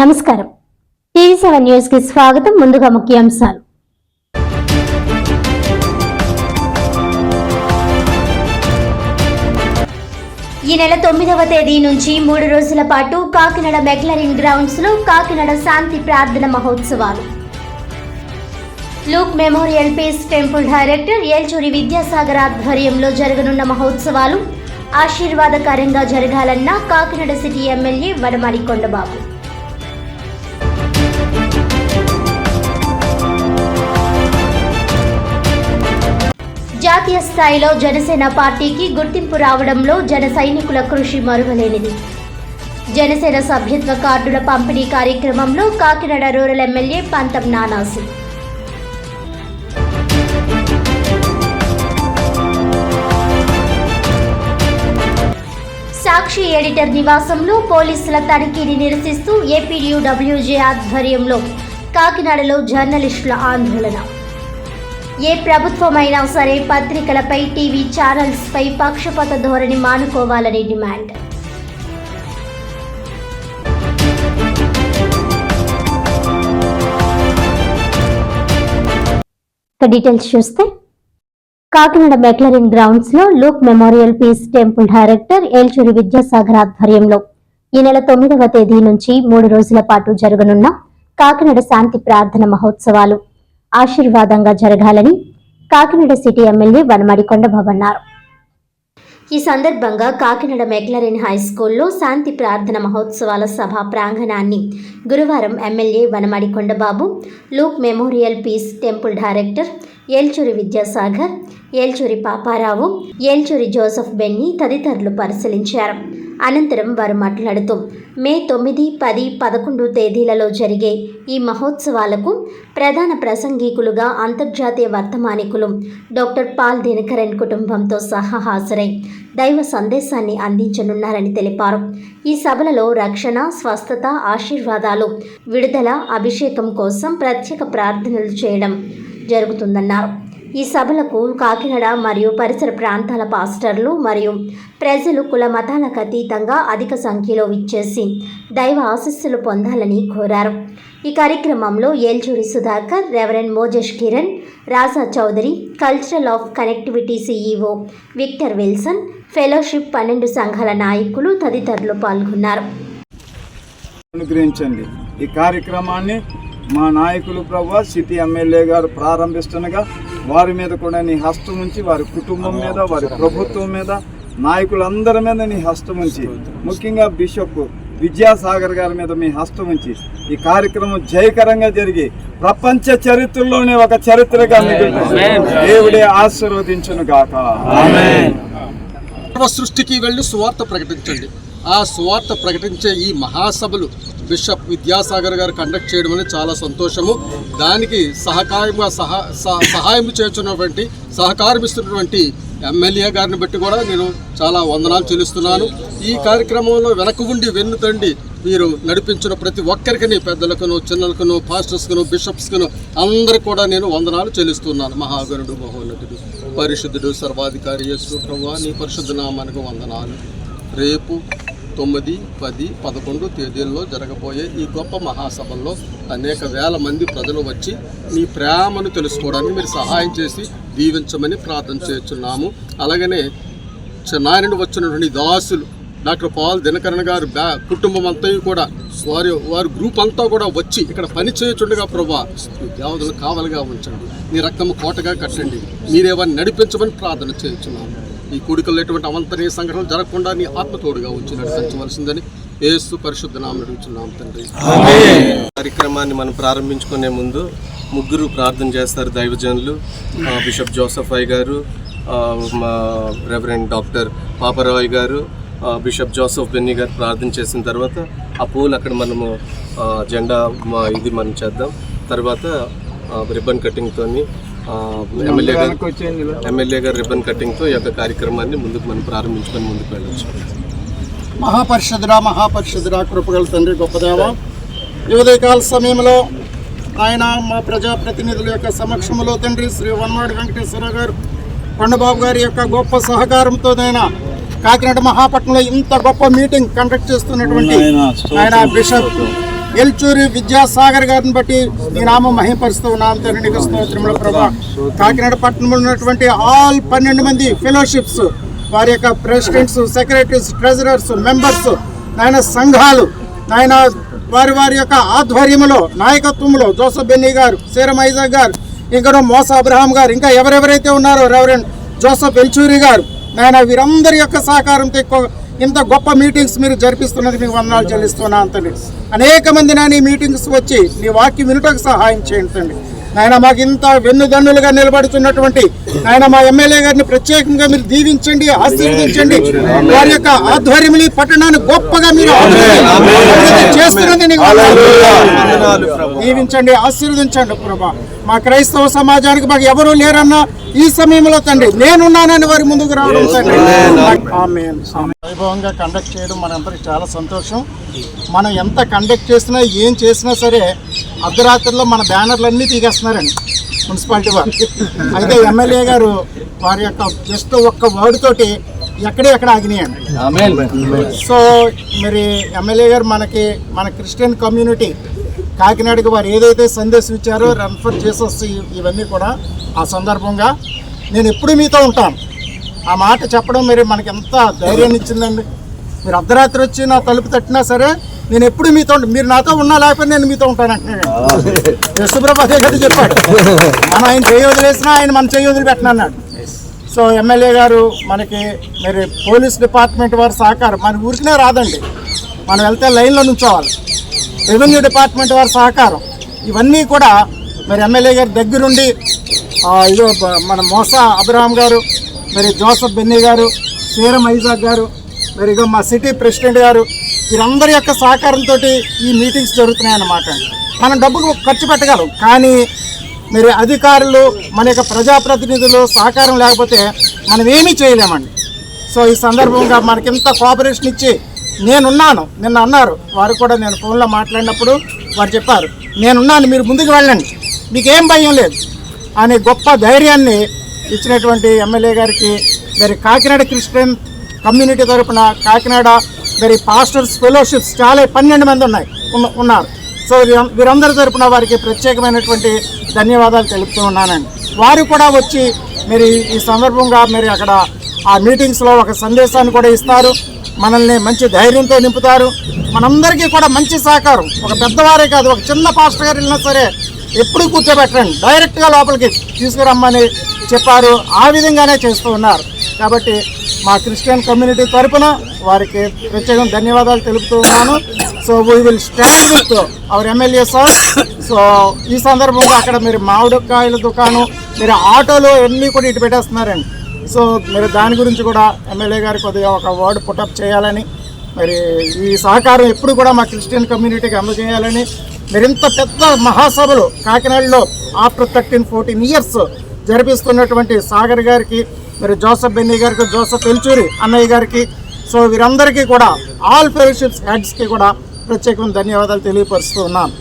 నమస్కారం. TV seven న్యూస్కి స్వాగతం. ముందుగా ముఖ్యాంశాలు. ఈ నెల తొమ్మిదవ తేదీ నుంచి మూడు రోజుల పాటు కాకినాడ మెక్లరిన్ గ్రౌండ్స్లో కాకినాడ శాంతి ప్రార్థన మహోత్సవాలు. Luke memorial peace temple director Elchuri Vidyasagar ఆధ్వర్యంలో జరగనున్న మహోత్సవాలు ఆశీర్వాదకరంగా జరగాలన్న కాకినాడ సిటీ ఎమ్మెల్యే వడమడి స్థాయిలో జనసేన పార్టీకి గుర్తింపు రావడంలో జన సైనికుల కృషి మరువలేనిది. జనసేన సభ్యత్వ కార్డుల పంపిణీ కార్యక్రమంలో కాకినాడ రూరల్ ఎమ్మెల్యే పంతం నానాసి. సాక్షి ఎడిటర్ నివాసంలో పోలీసుల తనిఖీని నిరసిస్తూ ఏపీడబ్ల్యూజే ఆధ్వర్యంలో కాకినాడలో జర్నలిస్టుల ఆందోళన. ఏ ప్రభుత్వమైనా సరే పత్రికలపై టీవీ ఛానల్స్పై పక్షపాత ధోరణి మానుకోవాలని డిమాండ్. డీటెయిల్స్ చూస్తే కాకినాడ మెక్లరింగ్ గ్రౌండ్స్లో Luke memorial peace temple director Elchuri Vidyasagar ఆధ్వర్యంలో ఈ నెల తొమ్మిదవ తేదీ నుంచి మూడు రోజుల పాటు జరగనున్న కాకినాడ శాంతి ప్రార్థన మహోత్సవాలు. ఆశీర్వాదంగా జరగాలని కాకినాడ సిటీ ఎమ్మెల్యే వనమడి కొండబాబు అన్నారు. ఈ సందర్భంగా కాకినాడ మెక్లరెన్ హై స్కూల్లో శాంతి ప్రార్థన మహోత్సవాల సభ ప్రాంగణాన్ని గురువారం MLA Vanamadi Kondababu Luke memorial peace temple director Elchuri Vidyasagar Elchuri Paparao Elchuri Joseph Benny తదితరులు పరిశీలించారు. అనంతరం వారు మాట్లాడుతూ మే తొమ్మిది పది పదకొండు తేదీలలో జరిగే ఈ మహోత్సవాలకు ప్రధాన ప్రసంగికులుగా అంతర్జాతీయ వర్తమానికులు డాక్టర్ పాల్ దినకరన్ కుటుంబంతో సహా హాజరై దైవ సందేశాన్ని అందించనున్నారని తెలిపారు. ఈ సభలలో రక్షణ స్వస్థత ఆశీర్వాదాలు విడుదల అభిషేకం కోసం ప్రత్యేక ప్రార్థనలు చేయడం జరుగుతుందన్నారు. ఈ సభలకు కాకినాడ మరియు పరిసర ప్రాంతాల పాస్టర్లు మరియు ప్రజలు కుల మతాలకు అతీతంగా అధిక సంఖ్యలో విచ్చేసి దైవ ఆశస్సులు పొందాలని కోరారు. ఈ కార్యక్రమంలో Elchuri Sudhakar reverend Mojesh Kiran Raja Chowdary cultural of connectivity CEO Victor Wilson fellowship పన్నెండు సంఘాల నాయకులు తదితరులు పాల్గొన్నారు. అనుగ్రహించండి. ఈ కార్యక్రమాన్ని మా నాయకులు ప్రభు సిటీ ఎమ్మెల్యే గారు ప్రారంభిస్తుండగా వారి మీద కూడా నీ హస్తం ఉంచి వారి కుటుంబం మీద వారి ప్రభుత్వం మీద నాయకులందరి మీద నీ హస్తం ఉంచి ముఖ్యంగా బిషప్ విద్యాసాగర్ గారి మీద మీ హస్తం ఉంచి ఈ కార్యక్రమం జయకరంగా జరిగి ప్రపంచ చరిత్రలోనే ఒక చరిత్రగా దేవుడే ఆశీర్వదించును గాక. సృష్టికి వెళ్ళి సువార్త ప్రకటించండి. ఆ సువార్త ప్రకటించే ఈ మహాసభలు బిషప్ విద్యాసాగర్ గారు కండక్ట్ చేయడం అనేది చాలా సంతోషము. దానికి సహకారంగా సహా సహ- సహాయం చేస్తున్నటువంటి సహకారమిస్తున్నటువంటి ఎమ్మెల్యే గారిని బట్టి కూడా నేను చాలా వందనాలు చెల్లిస్తున్నాను. ఈ కార్యక్రమంలో వెనక ఉండి వెన్నుతండి మీరు నడిపించిన ప్రతి ఒక్కరికి పెద్దలకును చిన్నలకును పాస్టర్స్కును బిషప్స్కును అందరికి కూడా నేను వందనాలు చెల్లిస్తున్నాను. మహాగరుడు మహోన్నతుడు పరిశుద్ధుడు సర్వాధికారి యేసు ప్రభు నీ పరిశుద్ధ నామానికి వందనాలు. రేపు తొమ్మిది పది పదకొండు తేదీల్లో జరగబోయే ఈ గొప్ప మహాసభల్లో అనేక వేల మంది ప్రజలు వచ్చి మీ ప్రేమను తెలుసుకోవడానికి మీరు సహాయం చేసి దీవించమని ప్రార్థన చేస్తున్నాము. అలాగనే చెన్నై వచ్చినటువంటి దాసులు డాక్టర్ పాల్ దినకరణ గారు బ్యా కుటుంబం అంతా కూడా వారి వారి గ్రూప్ అంతా కూడా వచ్చి ఇక్కడ పని చేయుచుండగా ప్రభా మీ దేవతలు కావలిగా ఉంచండి. మీ రక్తము కోటగా కట్టండి. మీరేవారిని నడిపించమని ప్రార్థన చేయించున్నాము. ఈ కూడికల్లో ఎటువంటి అవంతనీయ సంఘటనలు జరగకుండా నీ ఆత్మతోడుగా ఉంచి నడిపించవలసిందని ఏసు పరిశుద్ధ నామం తండ్రి. కార్యక్రమాన్ని మనం ప్రారంభించుకునే ముందు ముగ్గురు ప్రార్థన చేస్తారు దైవజనులు. బిషప్ జోసఫ్ అయ్య గారు మా రెవరెండ్ డాక్టర్ పాపరాయ్ గారు బిషప్ జోసఫ్ బెన్నీ గారు ప్రార్థన చేసిన తర్వాత ఆ పూలు అక్కడ మనము జెండా మా ఇది మనం చేద్దాం. తర్వాత రిబ్బన్ కటింగ్తోని ఎమ్మెల్యే గారు. ఎమ్మెల్యే గారు రిబ్బన్ కటింగ్తో ఈ యొక్క కార్యక్రమాన్ని ముందుకు మనం ప్రారంభించుకొని ముందుకు వెళ్ళొచ్చు మహాపరిషదురా మహాపరిషదురా కృపగల తండ్రి గొప్పదేవ ఈ ఉదయకాల సమయంలో ఆయన మా ప్రజాప్రతినిధుల యొక్క సమక్షంలో తండ్రి శ్రీ వన్వాడి వెంకటేశ్వర గారు కొండబాబు గారి యొక్క గొప్ప సహకారంతోనైనా కాకినాడ మహాపట్నంలో ఇంత గొప్ప మీటింగ్ కండక్ట్ చేస్తున్నటువంటి ఆయన బిషప్. ఎల్చూరి విద్యాసాగర్ గారిని బట్టి నీ నామం మహింపరుస్తూ ఉన్నాను తండ్రి స్తోత్రముల ప్రభా. కాకినాడ పట్టణంలో ఉన్నటువంటి ఆల్ పన్నెండు మంది ఫెలోషిప్స్ వారి యొక్క ప్రెసిడెంట్స్ సెక్రటరీస్ ట్రెజరర్స్ మెంబర్స్ నాయన సంఘాలు నాయన వారి వారి యొక్క ఆధ్వర్యంలో నాయకత్వంలో జోసఫ్ బెన్నీ గారు సీరం ఐజాక్ గారు ఇంకా మోస అబ్రహాం గారు ఇంకా ఎవరెవరైతే ఉన్నారో రెవరెండ్ జోసఫ్ ఎల్చూరి గారు నాయన వీరందరి యొక్క సహకారంతో ఎక్కువ ఇంత గొప్ప మీటింగ్స్ మీరు జరిపిస్తున్నది మీకు వందనాలు చెల్లిస్తున్నా తండ్రి అనేక మంది నా నీ మీటింగ్స్ వచ్చి నీ వాక్యం వినుటకు సహాయం చేయండి తండ్రి నాయన మాకు ఇంత వెన్నుదన్నులుగా నిలబడుతున్నటువంటి నాయన మా ఎమ్మెల్యే గారిని ప్రత్యేకంగా మీరు దీవించండి ఆశీర్వదించండి. వారి యొక్క ఆధ్వర్యంలో ఈ పట్టణాన్ని గొప్పగా మీరు చేస్తున్నది. దీవించండి ఆశీర్వదించండి ప్రభా. మా క్రైస్తవ సమాజానికి మాకు ఎవరు లేరన్నా ఈ సమయంలో తండ్రి నేనున్నానని వారి ముందుకు రావడం తండ్రి. వైభవంగా కండక్ట్ చేయడం మనందరికి చాలా సంతోషం. మనం ఎంత కండక్ట్ చేసినా ఏం చేసినా సరే అర్ధరాత్రిలో మన బ్యానర్లన్నీ తీగేస్తున్నారండి మున్సిపాలిటీ వారు. అయితే ఎమ్మెల్యే గారు వారి యొక్క జస్ట్ ఒక్క వర్డ్ తోటి ఎక్కడే ఎక్కడ ఆగినాయండి. సో మరి ఎమ్మెల్యే గారు మనకి మన క్రిస్టియన్ కమ్యూనిటీ కాకినాడకి వారు ఏదైతే సందేశం ఇచ్చారో రెఫర్ చేసి ఇవన్నీ కూడా ఆ సందర్భంగా నేను ఎప్పుడు మీతో ఉంటాను ఆ మాట చెప్పడం మరి మనకి ఎంత ధైర్యాన్ని ఇచ్చిందండి. మీరు అర్ధరాత్రి వచ్చి నా తలుపు తట్టినా సరే నేను ఎప్పుడు మీతో మీరు నాతో ఉన్నా లేకపోతే నేను మీతో ఉంటాను అంటున్నాడు. యశుప్రభ అదే కదా చెప్పాడు. మనం ఆయన చేయి వదిలేసినా ఆయన మన చేయి వదిలిపెట్టిన అన్నాడు. సో ఎమ్మెల్యే గారు మనకి మరి పోలీస్ డిపార్ట్మెంట్ వారి సహకారం మన ఊరికినే రాదండి. మనం వెళ్తే లైన్లో నుంచోవాలి. రెవెన్యూ డిపార్ట్మెంట్ వారి సహకారం. ఇవన్నీ కూడా మరి ఎమ్మెల్యే గారి దగ్గరుండి ఇదో మన మోసా అబ్రహాం గారు మరి జోసఫ్ బెన్నీ గారు సీరం ఐజాక్ గారు మరి ఇగో మా సిటీ ప్రెసిడెంట్ గారు వీరందరి యొక్క సహకారంతో ఈ మీటింగ్స్ జరుగుతున్నాయి అన్నమాట మనం డబ్బులు ఖర్చు పెట్టగలం కానీ మరి అధికారులు మన యొక్క ప్రజాప్రతినిధులు సహకారం లేకపోతే మనం ఏమీ చేయలేమండి. సో ఈ సందర్భంగా మనకింత కోఆపరేషన్ ఇచ్చి నేనున్నాను. నిన్న అన్నారు. వారు కూడా నేను ఫోన్లో మాట్లాడినప్పుడు వారు చెప్పారు. నేనున్నాను మీరు ముందుకు వెళ్ళండి. మీకేం భయం లేదు. అనే గొప్ప ధైర్యాన్ని ఇచ్చినటువంటి ఎమ్మెల్యే గారికి మరి కాకినాడ క్రిస్టియన్ కమ్యూనిటీ తరఫున కాకినాడ మరి పాస్టర్స్ ఫెలోషిప్స్ చాలా పన్నెండు మంది ఉన్నాయి. ఉన్నారు. సో వీరం- వీరందరి తరఫున వారికి ప్రత్యేకమైనటువంటి ధన్యవాదాలు తెలుపుతూ ఉన్నానండి. వారు కూడా వచ్చి మరి ఈ సందర్భంగా మరి అక్కడ ఆ మీటింగ్స్లో ఒక సందేశాన్ని కూడా ఇస్తారు. మనల్ని మంచి ధైర్యంతో నింపుతారు. మనందరికీ కూడా మంచి సహకారం. ఒక పెద్దవారే కాదు ఒక చిన్న పాస్టర్ గారు వెళ్ళినా సరే ఎప్పుడు కూర్చోబెట్టండి డైరెక్ట్గా లోపలికి తీసుకురమ్మని చెప్పారు. ఆ విధంగానే చేస్తూ ఉన్నారు. కాబట్టి మా క్రిస్టియన్ కమ్యూనిటీ తరపున వారికి ప్రత్యేకం ధన్యవాదాలు తెలుపుతూ ఉన్నాను. So we will stand with our MLA sir so ఈ సందర్భంగా అక్కడ మీరు మామిడికాయల దుకాణం మీరు ఆటోలు అన్నీ కూడా ఇటు పెట్టేస్తున్నారండి. సో మీరు దాని గురించి కూడా ఎమ్మెల్యే గారు కొద్దిగా ఒక వర్డ్ పుటప్ చేయాలని మరి ఈ సహకారం ఎప్పుడు కూడా మా క్రిస్టియన్ కమ్యూనిటీకి అందజేయాలని మీరు ఇంత పెద్ద మహాసభలు కాకినాడలో ఆఫ్టర్ థర్టీన్ ఫోర్టీన్ ఇయర్స్ జరిపిస్తున్నటువంటి సాగర్ గారికి మరి జోసఫ్ బెన్నీ గారికి జోసఫ్ ఎల్చూరి అన్నయ్య గారికి సో వీరందరికీ కూడా ఆల్ ఫెలోషిప్స్ హెడ్స్కి కూడా ప్రత్యేకమైన ధన్యవాదాలు తెలియపరుస్తూ ఉన్నాను.